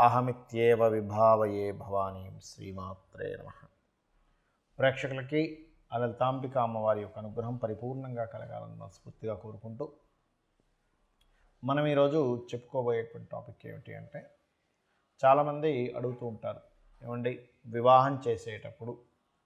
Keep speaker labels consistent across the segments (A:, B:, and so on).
A: అహమిత్యేవ విభావయే భవానీ శ్రీమాత్రే నమ. ప్రేక్షకులకి ఆ అమ్మవారి యొక్క అనుగ్రహం పరిపూర్ణంగా కలగాలని మనస్ఫూర్తిగా కోరుకుంటూ మనం ఈరోజు చెప్పుకోబోయేటువంటి టాపిక్ ఏమిటి అంటే చాలామంది అడుగుతూ ఉంటారు ఏమండి వివాహం చేసేటప్పుడు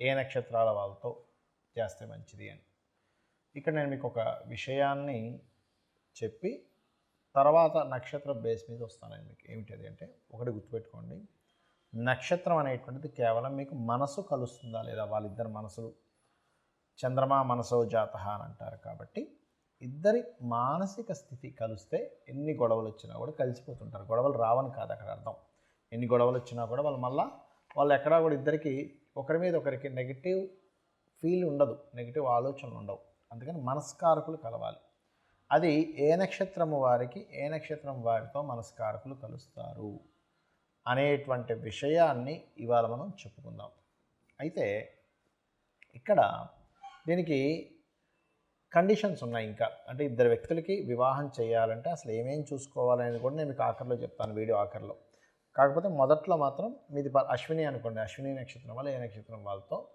A: ఏ నక్షత్రాల వాళ్ళతో చేస్తే మంచిది అని. ఇక్కడ నేను మీకు ఒక విషయాన్ని చెప్పి తర్వాత నక్షత్ర బేస్ మీద వస్తాను మీకు. ఏమిటి అంటే ఒకటి గుర్తుపెట్టుకోండి. నక్షత్రం అనేటువంటిది కేవలం మీకు మనసు కలుస్తుందా లేదా? వాళ్ళిద్దరు మనసులు. చంద్రమా మనసో జాత అని అంటారు కాబట్టి ఇద్దరి మానసిక స్థితి కలిస్తే ఎన్ని గొడవలు వచ్చినా కూడా కలిసిపోతుంటారు. గొడవలు రావని కాదు అక్కడ అర్థం. ఎన్ని గొడవలు వచ్చినా కూడా వాళ్ళు మళ్ళా వాళ్ళు ఎక్కడా కూడా ఇద్దరికి ఒకరి మీద ఒకరికి నెగిటివ్ ఫీల్ ఉండదు. నెగిటివ్ ఆలోచనలు ఉండవు. అందుకని మనస్కారకులు కలవాలి. అది ఏ నక్షత్రము వారికి ఏ నక్షత్రం వారితో మనస్కారకులు కలుస్తారు అనేటువంటి విషయాన్ని ఇవాళ మనం చెప్పుకుందాం. అయితే ఇక్కడ దీనికి కండిషన్స్ ఉన్నాయి ఇంకా. అంటే ఇద్దరు వ్యక్తులకి వివాహం చేయాలంటే అసలు ఏమేం చూసుకోవాలనేది కూడా నేను మీకు ఆఖరిలో చెప్తాను వీడియో ఆఖరిలో. కాకపోతే మొదట్లో మాత్రం మీది అశ్విని అనుకోండి. అశ్విని నక్షత్రం వల్ల ఏ నక్షత్రం వాళ్ళతో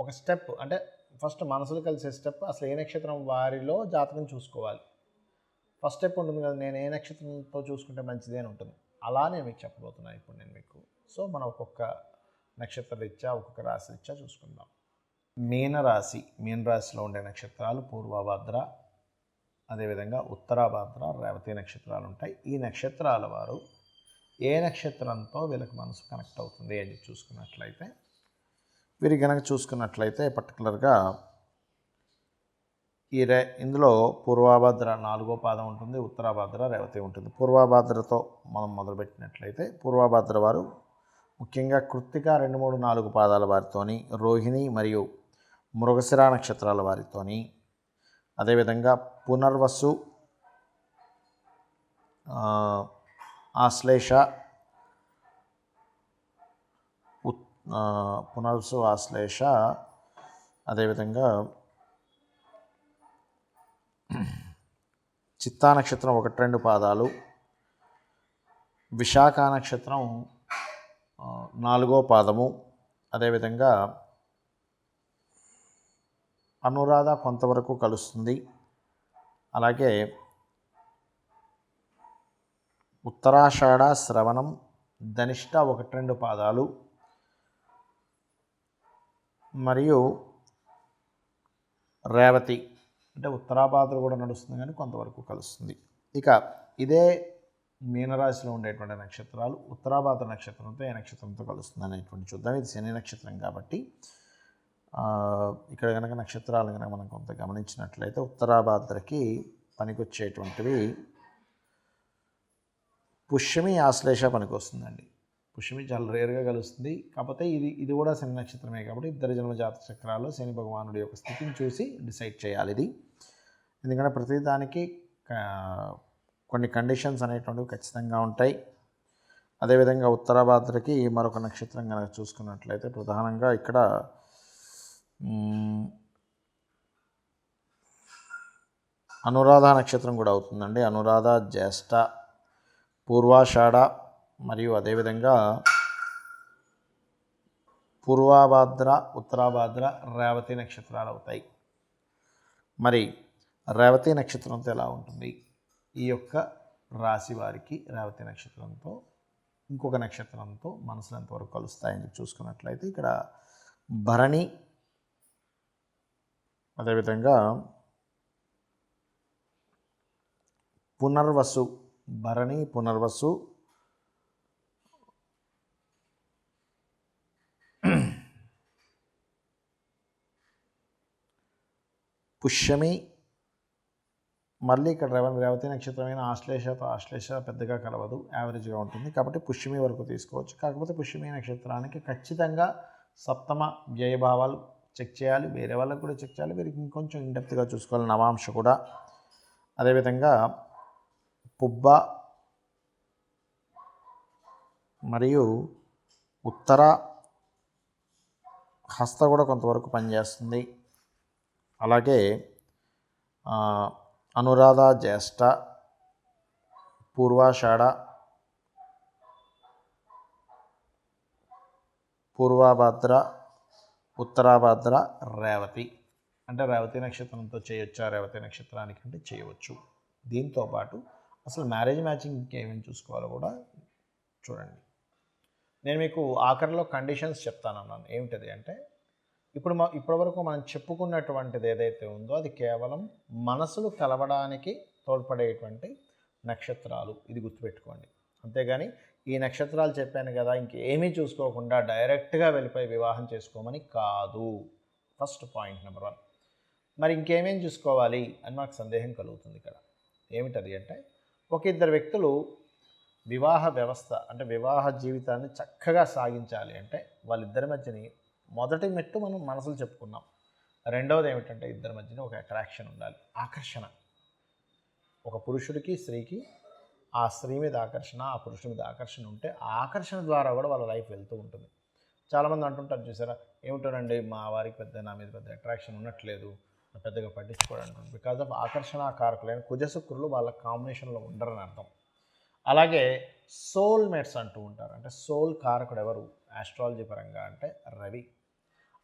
A: ఒక స్టెప్ అంటే ఫస్ట్ మనసులు కలిసే స్టెప్ అసలు ఏ నక్షత్రం వారిలో జాతకం చూసుకోవాలి. ఫస్ట్ స్టెప్ ఉంటుంది కదా నేను ఏ నక్షత్రంతో చూసుకుంటే మంచిది అని ఉంటుంది. అలా నేను మీకు చెప్పబోతున్నాను ఇప్పుడు నేను మీకు. సో మనం ఒక్కొక్క నక్షత్ర రీత్యా ఒక్కొక్క రాశి రీత్యా చూసుకుందాం. మీనరాశి మీనరాశిలో ఉండే నక్షత్రాలు పూర్వభద్ర అదేవిధంగా ఉత్తరాభద్ర రేవతి నక్షత్రాలు ఉంటాయి. ఈ నక్షత్రాల వారు ఏ నక్షత్రంతో వీళ్ళకి మనసు కనెక్ట్ అవుతుంది అని చూసుకున్నట్లయితే వీరి కనుక చూసుకున్నట్లయితే పర్టికులర్గా ఈ రే ఇందులో పూర్వాభద్ర నాలుగో పాదం ఉంటుంది ఉత్తరాభద్ర రేవతి ఉంటుంది. పూర్వాభద్రతో మనం మొదలుపెట్టినట్లయితే పూర్వాభద్ర వారు ముఖ్యంగా కృత్తిక రెండు మూడు నాలుగు పాదాల వారితోని రోహిణి మరియు మృగశిర నక్షత్రాల వారితోని అదేవిధంగా పునర్వసు ఆశ్లేష పునర్సు ఆశ్లేష అదేవిధంగా చిత్తా నక్షత్రం ఒకటి రెండు పాదాలు విశాఖ నక్షత్రం నాలుగో పాదము అదేవిధంగా అనురాధ కొంతవరకు కలుస్తుంది. అలాగే ఉత్తరాషాఢ శ్రవణం ధనిష్ట ఒకటి రెండు పాదాలు మరియు రేవతి అంటే ఉత్తరాభాద్ర కూడా నడుస్తుంది కానీ కొంతవరకు కలుస్తుంది. ఇక ఇదే మీనరాశిలో ఉండేటువంటి నక్షత్రాలు ఉత్తరాభాద్ర నక్షత్రంతో ఏ నక్షత్రంతో కలుస్తుంది అనేటువంటి చూద్దాం. ఇది శని నక్షత్రం కాబట్టి ఇక్కడ కనుక నక్షత్రాలు కనుక మనం కొంత గమనించినట్లయితే ఉత్తరాభాద్రకి పనికొచ్చేటువంటివి పుష్యమి ఆశ్లేష పనికొస్తుందండి. పుష్యమి చాలా రేరుగా కలుస్తుంది. కాకపోతే ఇది ఇది కూడా శని నక్షత్రమే కాబట్టి ఇద్దరు జన్మ జాత చక్రాల్లో శని భగవానుడి యొక్క స్థితిని చూసి డిసైడ్ చేయాలి ఇది. ఎందుకంటే ప్రతిదానికి కొన్ని కండిషన్స్ అనేటువంటివి ఖచ్చితంగా ఉంటాయి. అదేవిధంగా ఉత్తరాభాద్రకి మరొక నక్షత్రం కనుక చూసుకున్నట్లయితే ప్రధానంగా ఇక్కడ అనురాధ నక్షత్రం కూడా అవుతుందండి. అనురాధ జ్యేష్ఠ పూర్వాషాఢ మరియు అదేవిధంగా పూర్వాభాద్ర ఉత్తరాభాద్ర రేవతి నక్షత్రాలు అవుతాయి. మరి రేవతి నక్షత్రంతో ఎలా ఉంటుంది? ఈ యొక్క రాశి వారికి రేవతి నక్షత్రంతో ఇంకొక నక్షత్రంతో మనసులు ఎంతవరకు కలుస్తాయని చెప్పి చూసుకున్నట్లయితే ఇక్కడ భరణి అదేవిధంగా పునర్వసు భరణి పునర్వసు పుష్యమి మళ్ళీ ఇక్కడ రేవ రేవతి నక్షత్రమైన ఆశ్లేషతో ఆశ్లేష పెద్దగా కలవదు యావరేజ్గా ఉంటుంది. కాబట్టి పుష్యమి వరకు తీసుకోవచ్చు. కాకపోతే పుష్యమి నక్షత్రానికి ఖచ్చితంగా సప్తమ వ్యయభావాలు చెక్ చేయాలి. వేరే వాళ్ళకి కూడా చెక్ చేయాలి. వీరికి ఇంకొంచెం ఇండెప్త్గా చూసుకోవాలి. నవాంశ కూడా. అదేవిధంగా పుబ్బ మరియు ఉత్తర హస్త కూడా కొంతవరకు పనిచేస్తుంది. అలాగే అనురాధ జ్యేష్ఠ పూర్వాషాఢ పూర్వభద్ర ఉత్తరాభద్ర రేవతి. అంటే రేవతి నక్షత్రంతో చేయొచ్చా? రేవతి నక్షత్రానికి అంటే చేయవచ్చు. దీంతో పాటు అసలు మ్యారేజ్ మ్యాచింగ్ ఇంకేమేమి చూసుకోవాలో కూడా చూడండి. నేను మీకు ఆఖరిలో కండిషన్స్ చెప్తాను అన్నాను. ఏమిటది అంటే ఇప్పుడు మా ఇప్పటివరకు మనం చెప్పుకున్నటువంటిది ఏదైతే ఉందో అది కేవలం మనసులు కలవడానికి తోడ్పడేటువంటి నక్షత్రాలు. ఇది గుర్తుపెట్టుకోండి. అంతేగాని ఈ నక్షత్రాలు చెప్పాను కదా ఇంకేమీ చూసుకోకుండా డైరెక్ట్గా వెళ్ళిపోయి వివాహం చేసుకోమని కాదు. First point number one. మరి ఇంకేమేం చూసుకోవాలి అని మాకు సందేహం కలుగుతుంది ఇక్కడ. ఏమిటది అంటే ఒక ఇద్దరు వ్యక్తులు వివాహ వ్యవస్థ అంటే వివాహ జీవితాన్ని చక్కగా సాగించాలి అంటే వాళ్ళిద్దరి మధ్యని మొదటి మెట్టు మనం మనసులు చెప్పుకున్నాం. రెండవది ఏమిటంటే ఇద్దరి మధ్యన ఒక అట్రాక్షన్ ఉండాలి. ఆకర్షణ. ఒక పురుషుడికి స్త్రీకి ఆ స్త్రీ మీద ఆకర్షణ ఆ పురుషుడి మీద ఆకర్షణ ఉంటే ఆ ఆకర్షణ ద్వారా కూడా వాళ్ళ లైఫ్ వెళ్తూ ఉంటుంది. చాలామంది అంటుంటారు చూసారా ఏమిటోనండి మా వారికి పెద్ద నా మీద పెద్ద అట్రాక్షన్ ఉండట్లేదు పెద్దగా పట్టించుకోవడం బికాజ్ ఆఫ్ ఆకర్షణ కారకులైన కుజశుక్రులు వాళ్ళ కాంబినేషన్లో ఉండరని అర్థం. అలాగే సోల్ మేట్స్ అంటూ ఉంటారు. అంటే సోల్ కారకుడు ఎవరు? ఆస్ట్రాలజీ పరంగా అంటే రవి.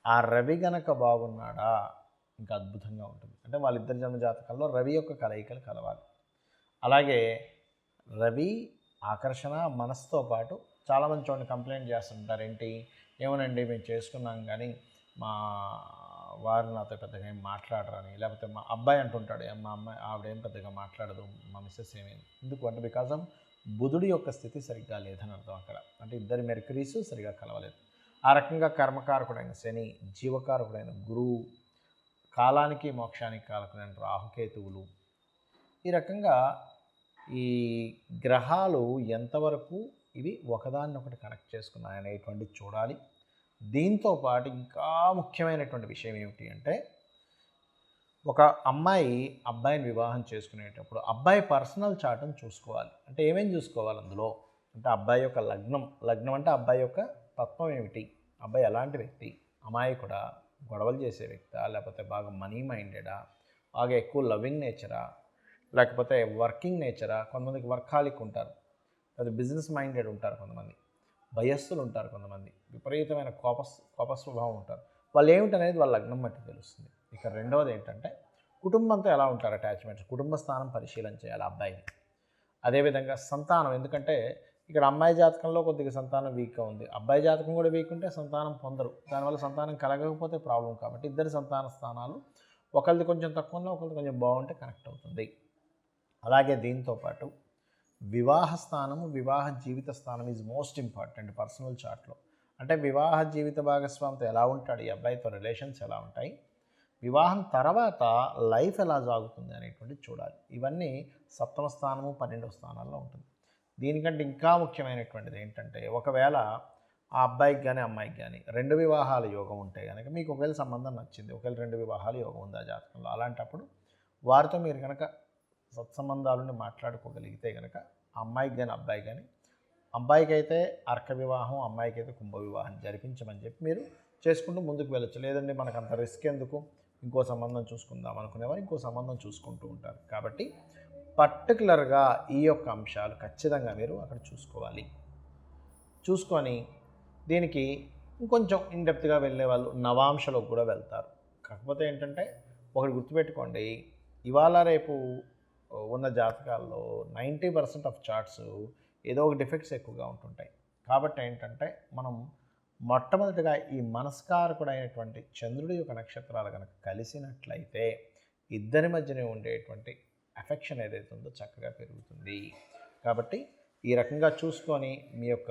A: ఆ రవి గనక బాగున్నాడా? ఇంకా అద్భుతంగా ఉంటుంది. అంటే వాళ్ళిద్దరి జన్మ జాతకాల్లో రవి యొక్క కలయికలు కలవాలి. అలాగే రవి ఆకర్షణ మనసుతో పాటు చాలామంది చూడండి కంప్లైంట్ చేస్తుంటారు. ఏంటి? ఏమోనండి మేము చేసుకున్నాం కానీ మా వారు నాతో పెద్దగా ఏం మాట్లాడరని లేకపోతే మా అబ్బాయి అంటుంటాడు మా అమ్మాయి ఆవిడేం పెద్దగా మాట్లాడదు మా మిస్సెస్ ఏమేమి ఎందుకు అంటే బికాజ్ ఆఫ్ బుధుడి యొక్క స్థితి సరిగ్గా లేదని అర్థం అక్కడ. అంటే ఇద్దరి మెర్కరీస్ సరిగ్గా కలవలేదు. ఆ రకంగా కర్మకారకుడైన శని జీవకారకుడైన గురువు కాలానికి మోక్షానికి కారకుడైన రాహుకేతువులు. ఈ రకంగా ఈ గ్రహాలు ఎంతవరకు ఇవి ఒకదాన్నొకటి కనెక్ట్ చేసుకున్నాయనేటువంటి చూడాలి. దీంతో పాటు ఇంకా ముఖ్యమైనటువంటి విషయం ఏమిటి అంటే ఒక అమ్మాయి అబ్బాయిని వివాహం చేసుకునేటప్పుడు అబ్బాయి పర్సనల్ చార్ట్ని చూసుకోవాలి. అంటే ఏమేం చూసుకోవాలి అందులో? అంటే అబ్బాయి యొక్క లగ్నం లగ్నం అంటే అబ్బాయి యొక్క తత్వం ఏమిటి? అబ్బాయి ఎలాంటి వ్యక్తి అమాయకుడా గొడవలు చేసే వ్యక్తా లేకపోతే బాగా మనీ మైండెడా బాగా ఎక్కువ లవింగ్ నేచరా లేకపోతే వర్కింగ్ నేచరా? కొంతమందికి వర్కాలిక్ ఉంటారు. అది బిజినెస్ మైండెడ్ ఉంటారు కొంతమంది. భయస్సులు ఉంటారు కొంతమంది. విపరీతమైన కోప కోప స్వభావం ఉంటారు. వాళ్ళు ఏమిటనేది వాళ్ళ లగ్నం బట్టి తెలుస్తుంది. ఇక రెండవది ఏంటంటే కుటుంబంతో ఎలా ఉంటారు అటాచ్మెంట్స్? కుటుంబ స్థానం పరిశీలన చేయాలి అబ్బాయిని. అదేవిధంగా సంతానం. ఎందుకంటే ఇక్కడ అమ్మాయి జాతకంలో కొద్దిగా సంతానం వీక్గా ఉంది. అబ్బాయి జాతకం కూడా వీక్ ఉంటే సంతానం పొందరు. దానివల్ల సంతానం కలగకపోతే ప్రాబ్లం కాబట్టి ఇద్దరి సంతాన స్థానాలు ఒకరిది కొంచెం తక్కువ ఉన్నా ఒకరిది కొంచెం బాగుంటే కనెక్ట్ అవుతుంది. అలాగే దీంతో పాటు వివాహ స్థానము వివాహ జీవిత స్థానం ఈజ్ మోస్ట్ ఇంపార్టెంట్ పర్సనల్ చార్ట్లో అంటే వివాహ జీవిత భాగస్వామితో ఎలా ఉంటాడు? ఈ అబ్బాయితో రిలేషన్స్ ఎలా ఉంటాయి? వివాహం తర్వాత లైఫ్ ఎలా సాగుతుంది అనేటువంటి చూడాలి. ఇవన్నీ సప్తమ స్థానము పన్నెండవ స్థానాల్లో ఉంటుంది. దీనికంటే ఇంకా ముఖ్యమైనటువంటిది ఏంటంటే ఒకవేళ ఆ అబ్బాయికి కానీ అమ్మాయికి కానీ రెండు వివాహాల యోగం ఉంటే కనుక మీకు ఒకవేళ సంబంధం నచ్చింది ఒకవేళ రెండు వివాహాల యోగం ఉంది ఆ జాతకంలో? అలాంటప్పుడు వారితో మీరు కనుక సత్సంబంధాలని మాట్లాడుకోగలిగితే కనుక ఆ అమ్మాయికి కానీ అబ్బాయి కానీ అబ్బాయికి అయితే అర్క వివాహం అమ్మాయికి అయితే కుంభ వివాహం జరిపించమని చెప్పి మీరు చేసుకుంటూ ముందుకు వెళ్ళొచ్చు. లేదండి మనకు అంత రిస్క్ ఎందుకు? ఇంకో సంబంధం చూసుకుందాం అనుకునేవారు ఇంకో సంబంధం చూసుకుంటూ ఉంటారు. కాబట్టి పర్టికులర్గా ఈ యొక్క అంశాలు ఖచ్చితంగా మీరు అక్కడ చూసుకోవాలి. చూసుకొని దీనికి ఇంకొంచెం ఇన్డెప్త్గా వెళ్ళే వాళ్ళు నవాంశలోకి కూడా వెళ్తారు. కాకపోతే ఏంటంటే ఒకటి గుర్తుపెట్టుకోండి ఇవాళ రేపు ఉన్న జాతకాల్లో నైంటీ పర్సెంట్ ఆఫ్ చార్ట్స్ ఏదో ఒక డిఫెక్ట్స్ ఎక్కువగా ఉంటుంటాయి. కాబట్టి ఏంటంటే మనం మొట్టమొదటిగా ఈ మనస్కారకుడైనటువంటి చంద్రుడి యొక్క నక్షత్రాలు కనుక కలిసినట్లయితే ఇద్దరి మధ్యనే ఉండేటువంటి అఫెక్షన్ ఏదైతే ఉందో చక్కగా పెరుగుతుంది. కాబట్టి ఈ రకంగా చూసుకొని మీ యొక్క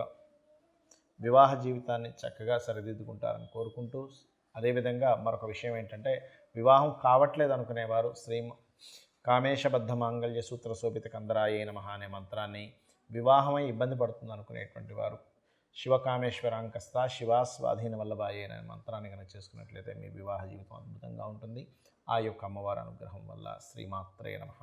A: వివాహ జీవితాన్ని చక్కగా సరిదిద్దుకుంటారని కోరుకుంటూ అదేవిధంగా మరొక విషయం ఏంటంటే వివాహం కావట్లేదు అనుకునేవారు శ్రీ కామేశబద్ధ మాంగళ్య సూత్ర శోభిత కందరాయే నమ అనే మంత్రాన్ని వివాహమై ఇబ్బంది పడుతుంది అనుకునేటువంటి వారు శివకామేశ్వరాంకస్త శివా స్వాధీన వల్లభాయే అనే మంత్రాన్ని కనుక చేసుకున్నట్లయితే మీ వివాహ జీవితం అద్భుతంగా ఉంటుంది. ఆ యొక్క అమ్మవారి అనుగ్రహం వల్ల శ్రీమాత్రే నమ.